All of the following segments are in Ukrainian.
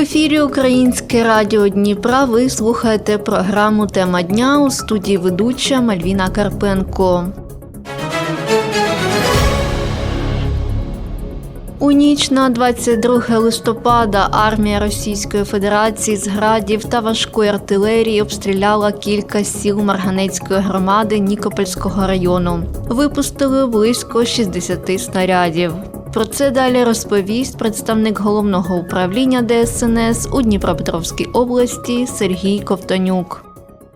Ефірі Українське радіо Дніпра. Ви слухаєте програму Тема дня у студії ведуча Мальвіна Карпенко. У ніч на 22 листопада армія Російської Федерації з градів та важкої артилерії обстріляла кілька сіл Марганецької громади Нікопольського району. Випустили близько 60 снарядів. Про це далі розповість представник головного управління ДСНС у Дніпропетровській області Сергій Ковтонюк.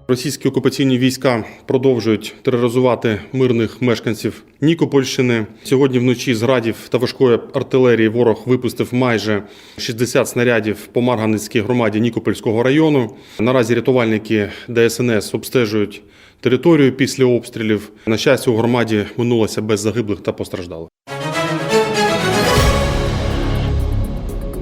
Російські окупаційні війська продовжують тероризувати мирних мешканців Нікопольщини. Сьогодні вночі з градів та важкої артилерії ворог випустив майже 60 снарядів по Марганицькій громаді Нікопольського району. Наразі рятувальники ДСНС обстежують територію після обстрілів. На щастя, у громаді минулося без загиблих та постраждалих.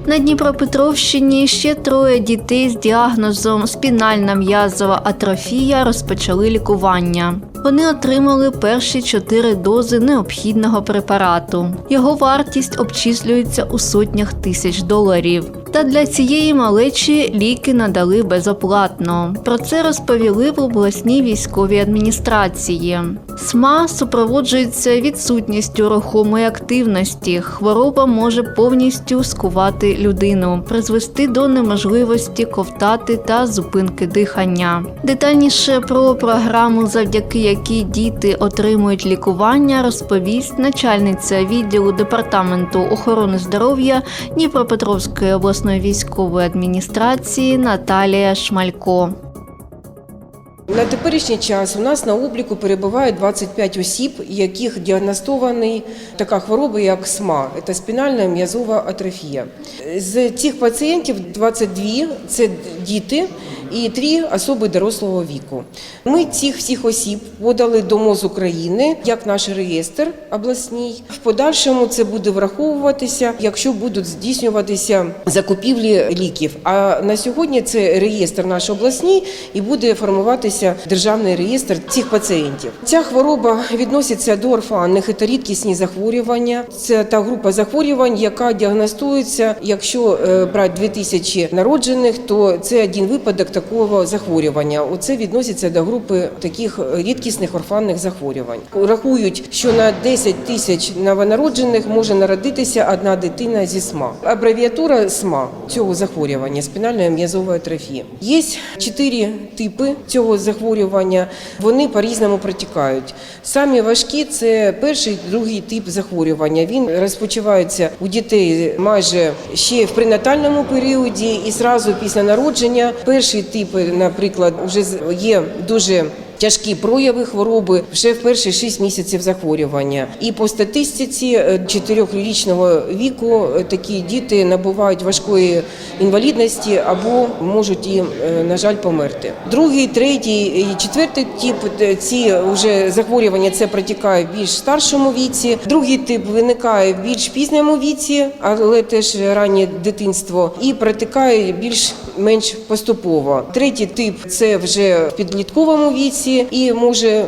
На Дніпропетровщині ще троє дітей з діагнозом спінальна м'язова атрофія розпочали лікування. Вони отримали перші чотири дози необхідного препарату. Його вартість обчислюється у сотнях тисяч доларів. Та для цієї малечі ліки надали безоплатно. Про це розповіли в обласній військовій адміністрації. СМА супроводжується відсутністю рухомої активності. Хвороба може повністю скувати людину, призвести до неможливості ковтати та зупинки дихання. Детальніше про програму, завдяки якій діти отримують лікування, розповість начальниця відділу департаменту охорони здоров'я Дніпропетровської обласної військової адміністрації Наталія Шмалько. На теперішній час у нас на обліку перебуває 25 осіб, яких діагностований така хвороба, як СМА, це спінальна м'язова атрофія. З цих пацієнтів 22 – це діти і 3 – особи дорослого віку. Ми цих всіх осіб подали до МОЗ України як наш реєстр обласній. В подальшому це буде враховуватися, якщо будуть здійснюватися закупівлі ліків. А на сьогодні це реєстр наш обласній і буде формуватися державний реєстр цих пацієнтів. Ця хвороба відноситься до орфанних та рідкісні захворювання. Це та група захворювань, яка діагностується, якщо е, брати 2000 народжених, то це один випадок такого захворювання. Оце відноситься до групи таких рідкісних орфанних захворювань. Рахують, що на 10 тисяч новонароджених може народитися одна дитина зі СМА. Абревіатура СМА цього захворювання спінальної м'язової атрофії. Є чотири типи цього захворювання. Вони по-різному протікають. Самі важкі це перший, другий тип захворювання. Він розпочинається у дітей майже ще в пренатальному періоді і зразу після народження. Перший тип, наприклад, вже є дуже Тяжкі прояви хвороби вже в перші 6 місяців захворювання. І по статистиці е, 4-річного віку е, такі діти набувають важкої інвалідності або можуть і, е, на жаль, померти. Другий, третій і четвертий тип е, ці вже захворювання це протікає в більш старшому віці. Другий тип виникає в більш пізньому віці, але теж раннє дитинство, і протикає більш менш поступово. Третій тип це вже в підлітковому віці і може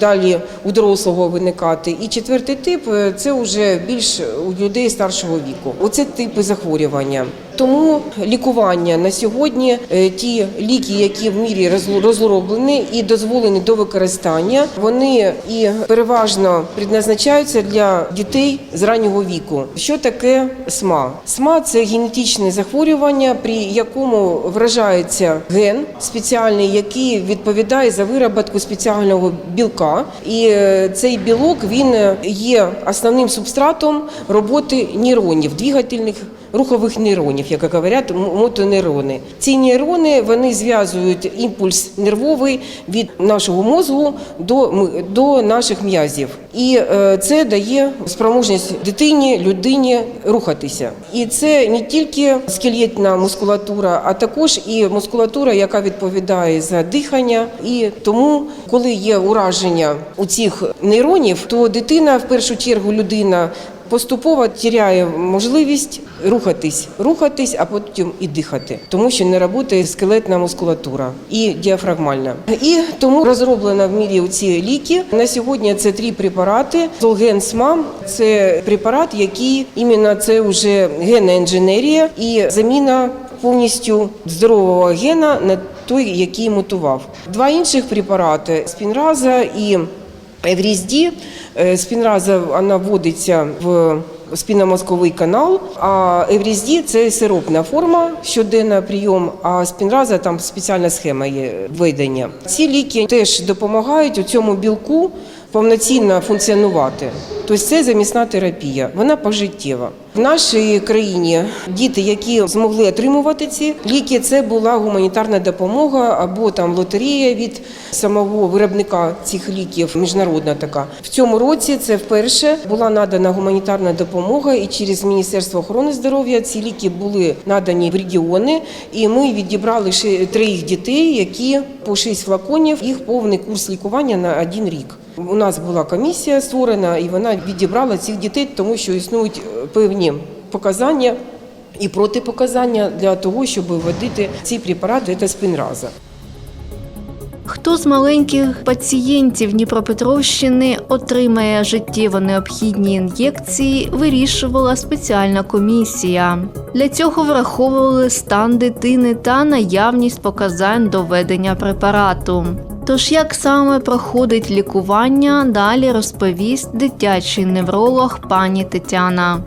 далі у дорослого виникати. І четвертий тип е, це вже більш у людей старшого віку. Оце типи захворювання. Тому лікування на сьогодні е, ті ліки, які в мірі розроблені і дозволені до використання, вони і переважно предназначаються для дітей з раннього віку. Що таке СМА? СМА це генетичне захворювання, при якому вражається ген спеціальний, який відповідає за вироботку спеціального білка. І е, цей білок він е, є основним субстратом роботи нейронів, двигательних рухових нейронів, як говорять, мотонейрони. Ці нейрони вони зв'язують імпульс нервовий від нашого мозку до, до наших м'язів. І е, це дає спроможність дитині, людині рухатися. І це не тільки скелетна мускулатура, а також і мускулатура, яка відповідає за дихання. І тому, коли є ураження у цих нейронів, то дитина, в першу чергу, людина. Поступово тіряє можливість рухатись, рухатись, а потім і дихати, тому що не працює скелетна мускулатура і діафрагмальна. І тому розроблено в мірі ці ліки. На сьогодні це три препарати. Золгенсма це препарат, який іменно це вже генна інженерія і заміна повністю здорового гена на той, який мутував. Два інших препарати спінраза і Еврізді. різді Спінраза вона вводиться в спінномозковий канал, а Еврізді це сиропна форма, щоденна прийом, а спінраза там спеціальна схема є введення. Ці ліки теж допомагають у цьому білку повноцінно функціонувати. Тобто це замісна терапія, вона пожиттєва. В нашій країні діти, які змогли отримувати ці ліки, це була гуманітарна допомога або там лотерея від самого виробника цих ліків, міжнародна така. В цьому році це вперше була надана гуманітарна допомога, і через Міністерство охорони здоров'я ці ліки були надані в регіони. І ми відібрали ще трьох дітей, які по шість флаконів, їх повний курс лікування на один рік. У нас була комісія створена, і вона відібрала цих дітей, тому що існують е, певні показання і протипоказання для того, щоб вводити ці препарати це спінраза. Хто з маленьких пацієнтів Дніпропетровщини отримає життєво необхідні ін'єкції, вирішувала спеціальна комісія. Для цього враховували стан дитини та наявність показань до введення препарату. Тож, як саме проходить лікування, далі розповість дитячий невролог пані Тетяна.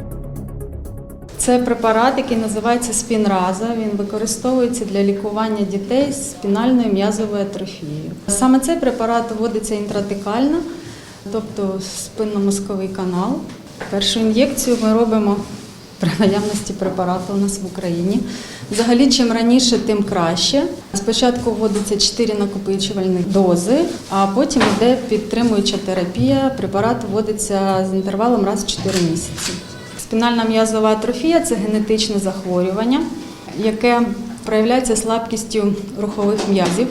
Це препарат, який називається спінраза. Він використовується для лікування дітей з спінальною м'язовою атрофією. Саме цей препарат вводиться інтратекально, тобто спинномозковий канал. Першу ін'єкцію ми робимо при наявності препарату у нас в Україні. Взагалі, чим раніше, тим краще. Спочатку вводиться 4 накопичувальні дози, а потім йде підтримуюча терапія. Препарат вводиться з інтервалом раз в 4 місяці. Спінальна м'язова атрофія це генетичне захворювання, яке проявляється слабкістю рухових м'язів,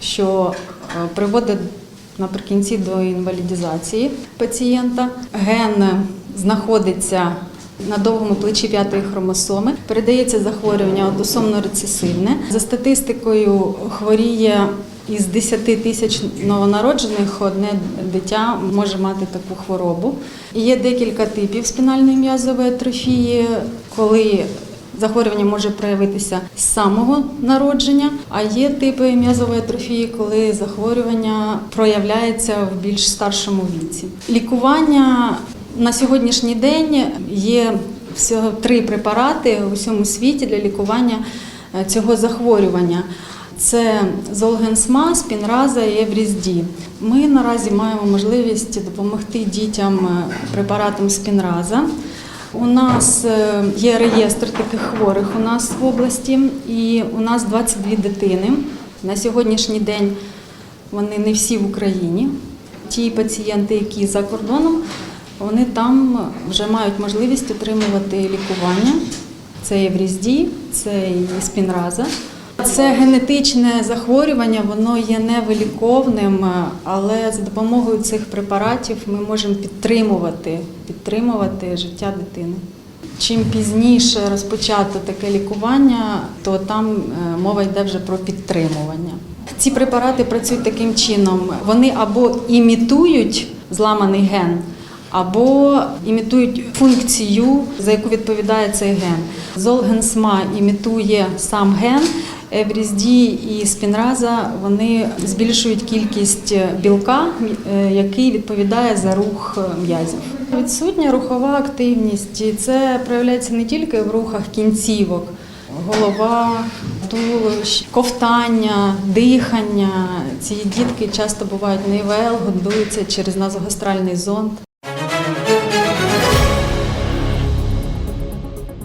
що е, приводить наприкінці до інвалідізації пацієнта. Ген знаходиться на довгому плечі п'ятої хромосоми. Передається захворювання аутосомно рецесивне. За статистикою хворіє із 10 тисяч новонароджених одне дитя може мати таку хворобу. Є декілька типів спінальної м'язової атрофії, коли захворювання може проявитися з самого народження, а є типи м'язової атрофії, коли захворювання проявляється в більш старшому віці. Лікування на сьогоднішній день є всього три препарати у всьому світі для лікування е, цього захворювання. Це Золгенсма, Спінраза і Еврізді. Ми наразі маємо можливість допомогти дітям е, препаратом Спінраза. У нас е, є реєстр таких хворих у нас в області, і у нас 22 дитини. На сьогоднішній день вони не всі в Україні. Ті пацієнти, які за кордоном, вони там вже мають можливість отримувати лікування. Це Еврізді, це і спінраза. Це генетичне захворювання, воно є невиліковним, але за допомогою цих препаратів ми можемо підтримувати, підтримувати життя дитини. Чим пізніше розпочато таке лікування, то там е, мова йде вже про підтримування. Ці препарати працюють таким чином: вони або імітують зламаний ген, або імітують функцію, за яку відповідає цей ген. Золгенсма імітує сам ген. Еврізді і спінраза вони збільшують кількість білка, е, який відповідає за рух м'язів. Відсутня рухова активність і це проявляється не тільки в рухах кінцівок, голова, туловище, ковтання, дихання. Ці дітки часто бувають ІВЛ, годуються через назогастральний зонд.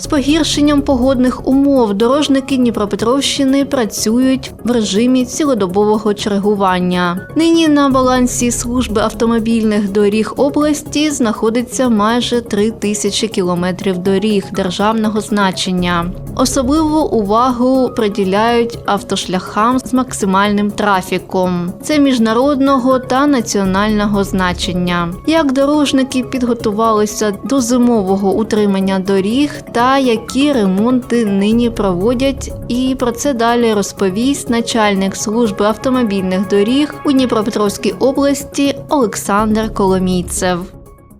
З погіршенням погодних умов дорожники Дніпропетровщини працюють в режимі цілодобового чергування. Нині на балансі служби автомобільних доріг області знаходиться майже 3 тисячі кілометрів доріг державного значення. Особливу увагу приділяють автошляхам з максимальним трафіком. Це міжнародного та національного значення. Як дорожники підготувалися до зимового утримання доріг та які ремонти нині проводять, і про це далі розповість начальник служби автомобільних доріг у Дніпропетровській області Олександр Коломійцев.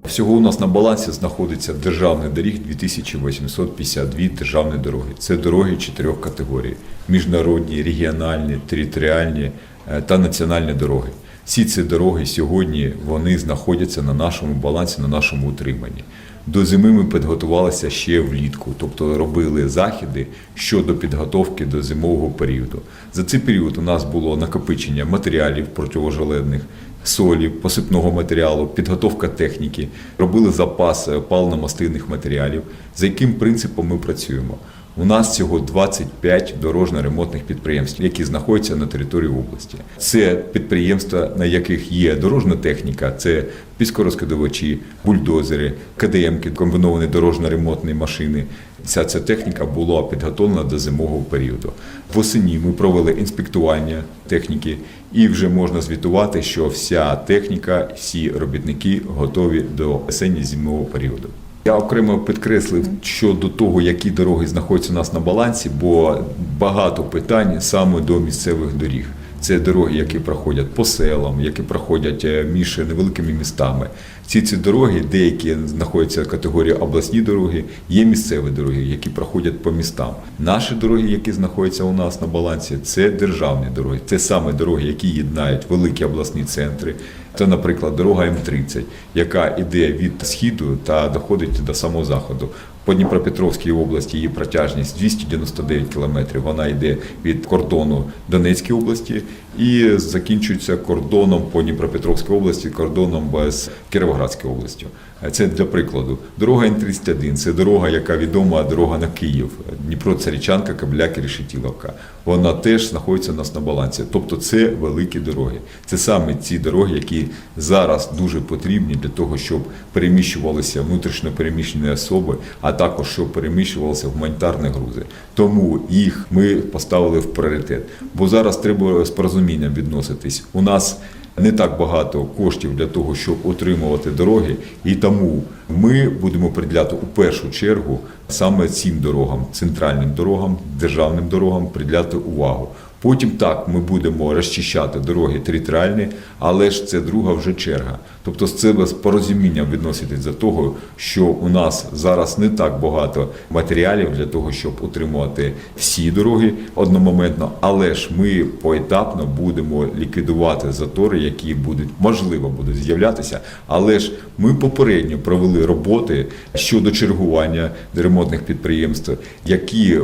Всього у нас на балансі знаходиться державних доріг 2852 державні дороги. Це дороги чотирьох категорій: міжнародні, регіональні, територіальні е, та національні дороги. Всі ці дороги сьогодні вони знаходяться на нашому балансі, на нашому утриманні. До зими ми підготувалися ще влітку, тобто робили заходи щодо підготовки до зимового періоду. За цей період у нас було накопичення матеріалів противожеледних, солі, посипного матеріалу, підготовка техніки, робили запас е, паливно-мастильних матеріалів, за яким принципом ми працюємо. У нас всього 25 дорожньо-ремонтних підприємств, які знаходяться на території області. Це підприємства, на яких є дорожня техніка, це піскорозкидувачі, бульдозери, КДМки, комбіновані дорожньо-ремонтні машини. Вся ця техніка була підготовлена до зимового періоду. Восені ми провели інспектування техніки, і вже можна звітувати, що вся техніка, всі робітники готові до осінньо-зимового періоду. Я окремо підкреслив щодо того, які дороги знаходяться у нас на балансі, бо багато питань саме до місцевих доріг. Це дороги, які проходять по селам, які проходять е, між невеликими містами. Всі ці дороги, деякі знаходяться в категорії обласні дороги, є місцеві дороги, які проходять по містам. Наші дороги, які знаходяться у нас на балансі, це державні дороги. Це саме дороги, які єднають великі обласні центри. Це, наприклад, дорога М30, яка йде від східу та доходить до самого заходу. По Дніпропетровській області її протяжність 299 кілометрів. Вона йде від кордону Донецької області і закінчується кордоном по Дніпропетровській області, кордоном без з Кіровоградською областю. Це для прикладу. Дорога Н-31 – це дорога, яка відома дорога на Київ. Дніпро Царічанка, Кабляки, Решетіловка. Вона теж знаходиться у нас на балансі. Тобто це великі дороги. Це саме ці дороги, які зараз дуже потрібні для того, щоб переміщувалися внутрішньо переміщені особи, а також щоб переміщувалися гуманітарні грузи. Тому їх ми поставили в пріоритет. Бо зараз треба з порозумінням відноситись. У нас не так багато коштів для того, щоб отримувати дороги, і тому ми будемо приділяти у першу чергу саме цим дорогам, центральним дорогам, державним дорогам приділяти увагу. Потім так ми будемо розчищати дороги територіальні, але ж це друга вже черга. Тобто з це з порозумінням відноситись до того, що у нас зараз не так багато матеріалів для того, щоб утримувати всі дороги одномоментно, але ж ми поетапно будемо ліквідувати затори, які будуть можливо будуть з'являтися. Але ж ми попередньо провели роботи щодо чергування ремонтних підприємств, які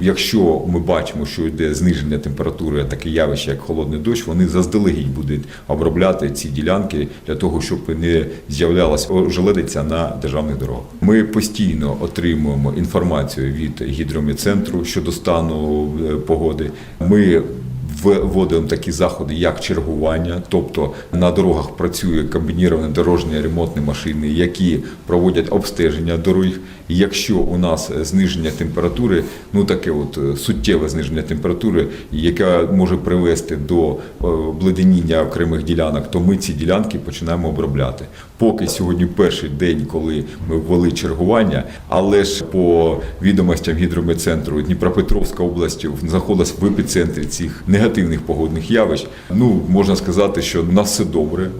Якщо ми бачимо, що йде зниження температури, таке явище, як холодний дощ, вони заздалегідь будуть обробляти ці ділянки для того, щоб не з'являлася ожеледиця на державних дорогах. Ми постійно отримуємо інформацію від гідрометцентру щодо стану е, погоди. Ми Вводимо такі заходи, як чергування, тобто на дорогах працює комбіновані дорожні ремонтні машини, які проводять обстеження доріг. Якщо у нас зниження температури, ну таке от е, суттєве зниження температури, яке може привести до е, обледеніння окремих ділянок, то ми ці ділянки починаємо обробляти. Поки сьогодні перший день, коли ми ввели чергування, але ж по відомостям гідрометцентру Дніпропетровська область знаходилась в епіцентрі цих негативних погодних явищ. Ну можна сказати, що у нас все добре.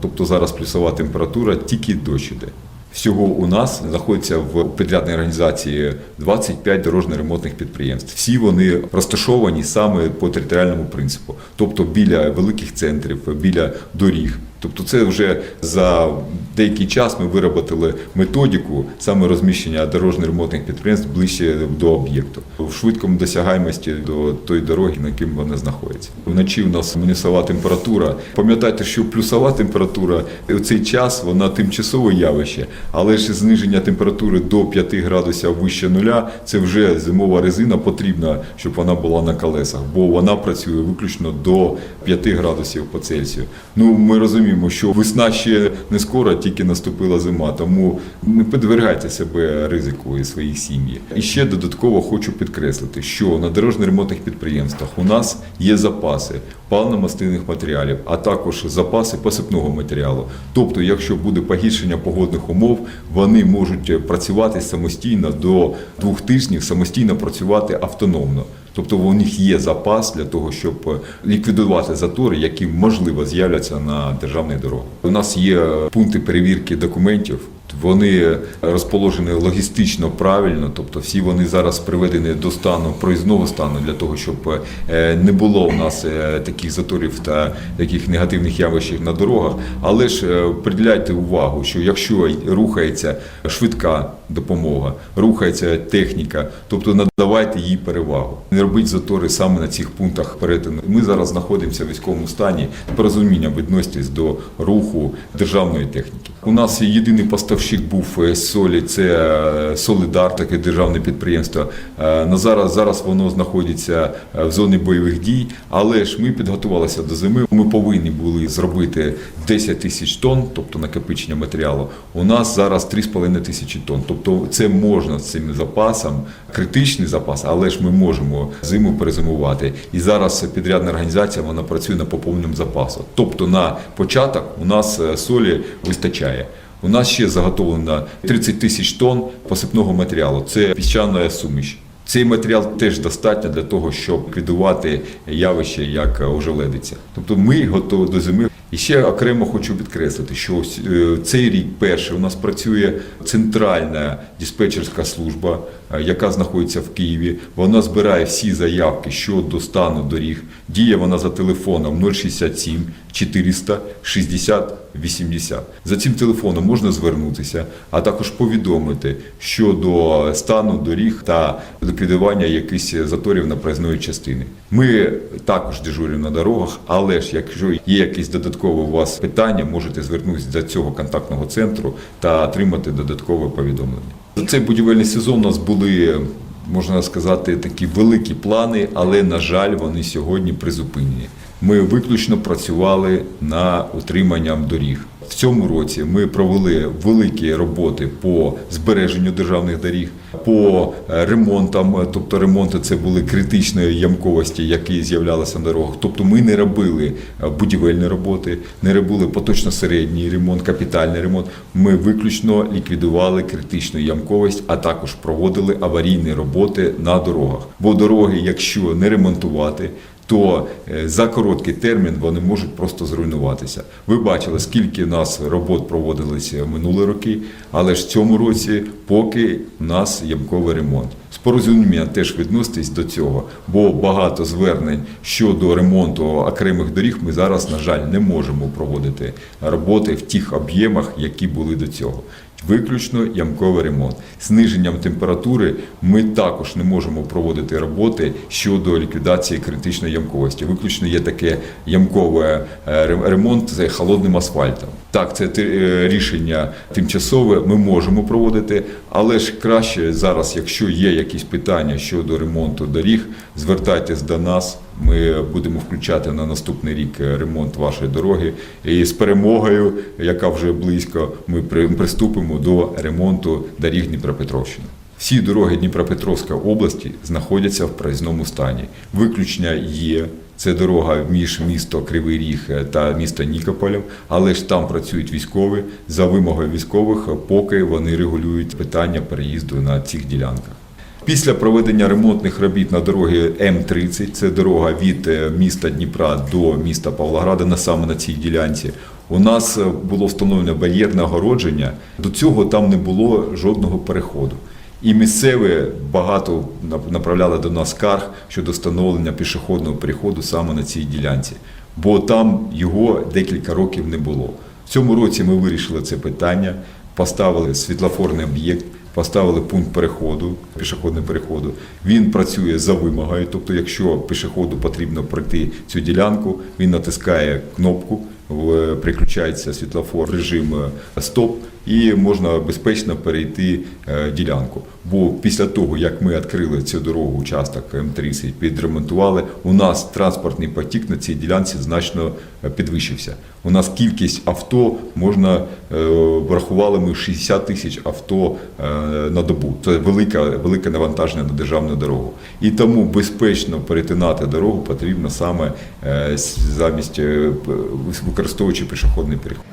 Тобто зараз плюсова температура, тільки дощ іде. Всього у нас знаходиться в підрядній організації 25 дорожньо-ремонтних підприємств. Всі вони розташовані саме по територіальному принципу, тобто біля великих центрів, біля доріг. Тобто, це вже за деякий час ми виробили методику саме розміщення дорожньо-ремонтних підприємств ближче до об'єкту в швидкому досягаємості до тої дороги, на яким вони знаходяться. Вночі у нас мінусова температура. Пам'ятайте, що плюсова температура у цей час вона тимчасове явище, але ж зниження температури до 5 градусів вище нуля це вже зимова резина потрібна, щоб вона була на колесах, бо вона працює виключно до 5 градусів по Цельсію. Ну ми розуміємо, що весна ще не скоро, тільки наступила зима, тому не підвергайте себе ризику і своїх сім'ї. І ще додатково хочу підкреслити, що на дорожньо-ремонтних підприємствах у нас є запаси паливно-мастильних матеріалів, а також запаси посипного матеріалу. Тобто, якщо буде погіршення погодних умов, вони можуть працювати самостійно до двох тижнів, самостійно працювати автономно. Тобто у них є запас для того, щоб ліквідувати затори, які можливо з'являться на державних дорогах. У нас є пункти перевірки документів. Вони розположені логістично правильно, тобто всі вони зараз приведені до стану проїзного стану для того, щоб е, не було у нас е, таких заторів та таких негативних явищ на дорогах. Але ж е, приділяйте увагу, що якщо рухається швидка допомога, рухається техніка, тобто надавайте їй перевагу. Не робіть затори саме на цих пунктах перетину. Ми зараз знаходимося в військовому стані. Порозуміння відноситесь до руху державної техніки. У нас єдиний поставщик був е, солі, це е, Солидар, таке державне підприємство. Е, На зараз зараз воно знаходиться в зоні бойових дій, але ж ми підготувалися до зими. Ми повинні були зробити 10 тисяч тонн, тобто накопичення матеріалу. У нас зараз 3,5 тисячі тонн. Тобто це можна з цим запасом, критичний запас, але ж ми можемо зиму перезимувати. І зараз підрядна організація вона працює на поповненому запасу. Тобто на початок у нас солі вистачає. У нас ще заготовлено 30 тисяч тонн посипного матеріалу. Це піщана суміш. Цей матеріал теж достатньо для того, щоб ліквідувати явище як ожеледиця. Тобто ми готові до зими. І ще окремо хочу підкреслити, що е, цей рік перший у нас працює центральна диспетчерська служба, е, яка знаходиться в Києві. Вона збирає всі заявки щодо стану доріг. Діє вона за телефоном 067 400 60 80. За цим телефоном можна звернутися, а також повідомити щодо стану доріг та ліквідування якихось заторів на проїзної частини. Ми також дежуримо на дорогах, але ж якщо є якісь додаткові у вас питання, можете звернутися до цього контактного центру та отримати додаткове повідомлення. За цей будівельний сезон у нас були. Можна сказати, такі великі плани, але на жаль, вони сьогодні призупинені. Ми виключно працювали на утриманням доріг. В цьому році ми провели великі роботи по збереженню державних доріг, по е, ремонтам, тобто ремонти це були критичної ямковості, які з'являлися на дорогах. Тобто ми не робили е, будівельні роботи, не робили поточно-середній ремонт, капітальний ремонт. Ми виключно ліквідували критичну ямковість, а також проводили аварійні роботи на дорогах. Бо дороги, якщо не ремонтувати, то е, за короткий термін вони можуть просто зруйнуватися. Ви бачили, скільки нас робот проводилися минулі роки, але ж в цьому році поки у нас ямковий ремонт. З порозумінням теж відноситись до цього, бо багато звернень щодо ремонту окремих доріг ми зараз, на жаль, не можемо проводити роботи в тих об'ємах, які були до цього. Виключно ямковий ремонт. Зниженням температури ми також не можемо проводити роботи щодо ліквідації критичної ямковості. Виключно є таке ямковий е, ремонт з холодним асфальтом. Так, це е, рішення тимчасове. Ми можемо проводити, але ж краще зараз, якщо є якісь питання щодо ремонту доріг, звертайтесь до нас. Ми будемо включати на наступний рік е, ремонт вашої дороги. І з перемогою, яка вже близько, ми при- приступимо до ремонту доріг Дніпропетровщини. Всі дороги Дніпропетровської області знаходяться в проїзному стані. Виключення є. Це дорога між місто Кривий Ріг та місто Нікополем, але ж там працюють військові. За вимогою військових, поки вони регулюють питання переїзду на цих ділянках. Після проведення ремонтних робіт на дорогі М30, це дорога від е, міста Дніпра до міста Павлограда, на саме на цій ділянці, у нас е, було встановлено бар'єрне огородження. До цього там не було жодного переходу. І місцеві багато направляли до нас скарг щодо встановлення пішохідного переходу саме на цій ділянці. бо там його декілька років не було. В цьому році ми вирішили це питання, поставили світлофорний об'єкт, поставили пункт переходу, пішохідного переходу. Він працює за вимогою. Тобто, якщо пішоходу потрібно пройти цю ділянку, він натискає кнопку, приключається світлофор режим е, стоп, і можна безпечно перейти е, ділянку. Бо після того, як ми відкрили цю дорогу, участок М30, підремонтували, у нас транспортний потік на цій ділянці значно підвищився. У нас кількість авто можна е, врахували ми 60 тисяч авто е, на добу. Це велике, велике навантаження на державну дорогу. І тому безпечно перетинати дорогу потрібно саме е, замість використовуючи пішохідний переход.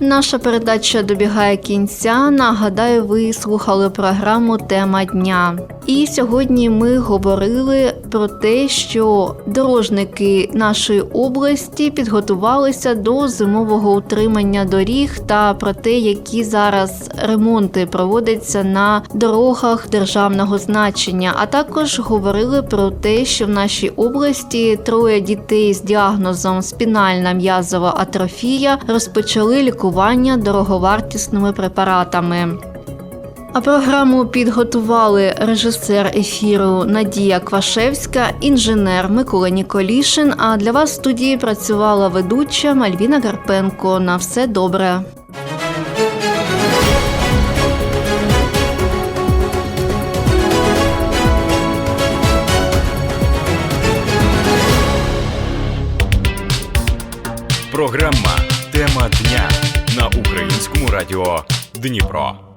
Наша передача добігає кінця. Нагадаю, ви слухали програму Тема дня. І сьогодні ми говорили про те, що дорожники нашої області підготувалися до зимового утримання доріг та про те, які зараз ремонти проводяться на дорогах державного значення. А також говорили про те, що в нашій області троє дітей з діагнозом спінальна м'язова атрофія розпочали лікування дороговартісними препаратами. А програму підготували режисер ефіру Надія Квашевська, інженер Микола Ніколішин. А для вас в студії працювала ведуча Мальвіна Карпенко. На все добре. Програма радіо Дніпро.